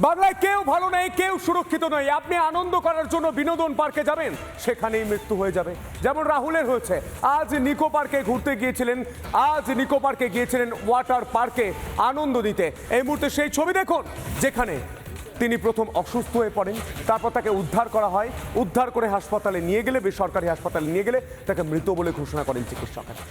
বাংলায় কেউ ভালো নেই, কেউ সুরক্ষিত নয় আপনি আনন্দ করার জন্য বিনোদন পার্কে যাবেন, সেখানেই মৃত্যু হয়ে যাবে। যেমন রাহুলের হয়েছে, আজ নিকো পার্কে ঘুরতে গিয়েছিলেন, আজ নিকো পার্কে গিয়েছিলেন ওয়াটার পার্কে আনন্দ দিতে। এই মুহূর্তে সেই ছবি দেখুন, যেখানে তিনি প্রথম অসুস্থ হয়ে পড়েন, তারপর তাকে উদ্ধার করা হয়, উদ্ধার করে হাসপাতালে নিয়ে গেলে, বেসরকারি হাসপাতালে নিয়ে গেলে তাকে মৃত বলে ঘোষণা করেন চিকিৎসকেরা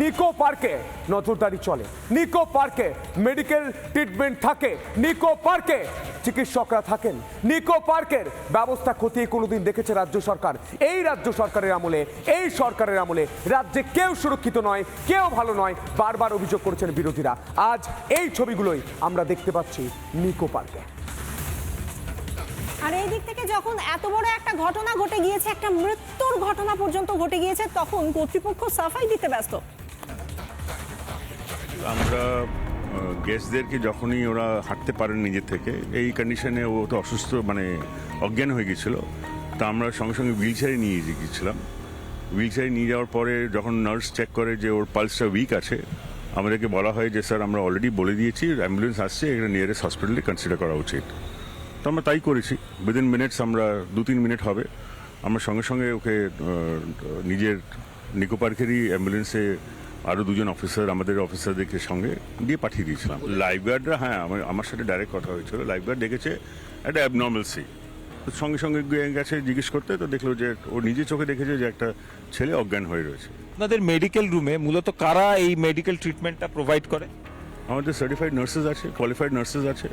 নিকো পার্কে নজরদারি চলে, নিকো পার্কে মেডিকেল ট্রিটমেন্ট থাকে, নিকো পার্কে চিকিৎসকরা থাকেন। নিকো পার্কের ব্যবস্থা খতিয়ে কোনোদিন দেখেছে রাজ্য সরকার। এই রাজ্য সরকারের আমলে এই সরকারের আমলে রাজ্যে কেউ সুরক্ষিত নয় কেউ ভালো নয় বারবার অভিযোগ করেছেন বিরোধীরা। আজ এই ছবিগুলোই আমরা দেখতে পাচ্ছি নিকো পার্কে। আর এই দিক থেকে যখন এত বড় একটা ঘটনা ঘটে গিয়েছে একটা মৃত্যুর ঘটনা পর্যন্ত ঘটে গিয়েছে তখন কর্তৃপক্ষ সাফাই দিতে ব্যস্ত। আমরা গেস্টদেরকে যখনই ওরা হাঁটতে পারেন নিজের থেকে, এই কন্ডিশনে ও তো অসুস্থ মানে অজ্ঞান হয়ে গেছিল। তা আমরা সঙ্গে সঙ্গে হুইল চেয়ারে নিয়ে গিয়েছিলাম। হুইল চেয়ারে নিয়ে যাওয়ার পরে যখন নার্স চেক করে যে ওর পালসটা উইক আছে, আমাদেরকে বলা হয় যে, স্যার, আমরা অলরেডি বলে দিয়েছি অ্যাম্বুলেন্স আসছে এখানে নিয়ারেস্ট হসপিটালে কনসিডার করা উচিত। তো আমরা তাই করেছি। উইদিন মিনিটস আমরা দু তিন মিনিট হবে। আমরা সঙ্গে সঙ্গে ওকে নিজের নিকো পার্কেরই অ্যাম্বুলেন্সে আরও দুজন অফিসার আমাদের অফিসারদেরকে সঙ্গে দিয়ে পাঠিয়ে দিয়েছিলাম। লাইফ গার্ডরা হ্যাঁ আমার আমার সাথে ডাইরেক্ট কথা হয়েছিল। লাইফ গার্ড দেখেছে একটা অ্যাবনর্মালসি সঙ্গে সঙ্গে গেছে জিজ্ঞেস করতে তো দেখল যে ও নিজে চোখে দেখেছে যে একটা ছেলে অজ্ঞান হয়ে রয়েছে। আপনাদের মেডিকেল রুমে মূলত কারা এই মেডিকেল ট্রিটমেন্টটা প্রোভাইড করে? আমাদের সার্টিফাইড নার্সেস আছে কোয়ালিফাইড নার্সেস আছে।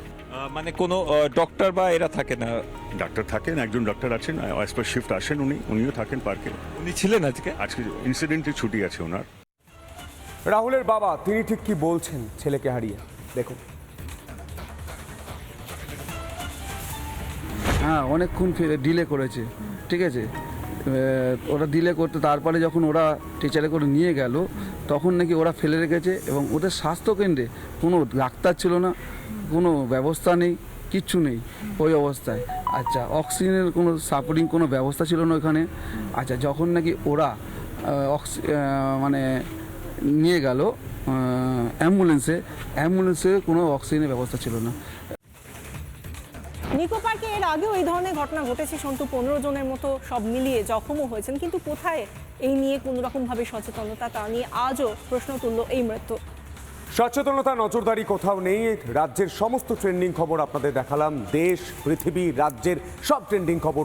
মানে কোনো ডক্টর বা এরা থাকে না? ডাক্তার থাকেন একজন ডাক্তার আছেন অ্যাজ পার শিফট আসেন উনি উনিও থাকেন পার্কে উনি ছিলেন আজকে? আজকে ইনসিডেন্টে ছুটি আছে ওনার। রাহুলের বাবা, তিনি ঠিক কি বলছেন ছেলেকে হারিয়ে? দেখুন। হ্যাঁ অনেকক্ষণ ফিরে ডিলে করেছে, ঠিক আছে? ওরা ডিলে করতে, তারপরে যখন ওরা টিচারে করে নিয়ে গেল, তখন নাকি ওরা ফেলে রেখেছে এবং ওদের স্বাস্থ্যকেন্দ্রে কোনো ডাক্তার ছিল না, কোনো ব্যবস্থা নেই, কিচ্ছু নেই ওই অবস্থায়। আচ্ছা অক্সিজেনের কোনো সাপোর্টিং কোনো ব্যবস্থা ছিল না ওখানে। আচ্ছা যখন নাকি ওরা অক্সি মানে নিয়ে গেল অ্যাম্বুলেন্সে। অ্যাম্বুলেন্সে কোনো অক্সিজেনের ব্যবস্থা ছিল না। নিকো পার্কে এর আগেও এই ধরনের ঘটনা ঘটেছে। সন্তু পনেরো জনের মতো সব মিলিয়ে জখমও হয়েছেন। কিন্তু কোথায় এই নিয়ে কোনো রকমভাবে সচেতনতা তা নিয়ে আজও প্রশ্ন তুলল এই মৃত্যু। সচেতনতা নজরদারি কোথাও নেই। রাজ্যের সমস্ত ট্রেন্ডিং খবর আপনাদের দেখালাম। দেশ পৃথিবী রাজ্যের সব ট্রেন্ডিং খবর।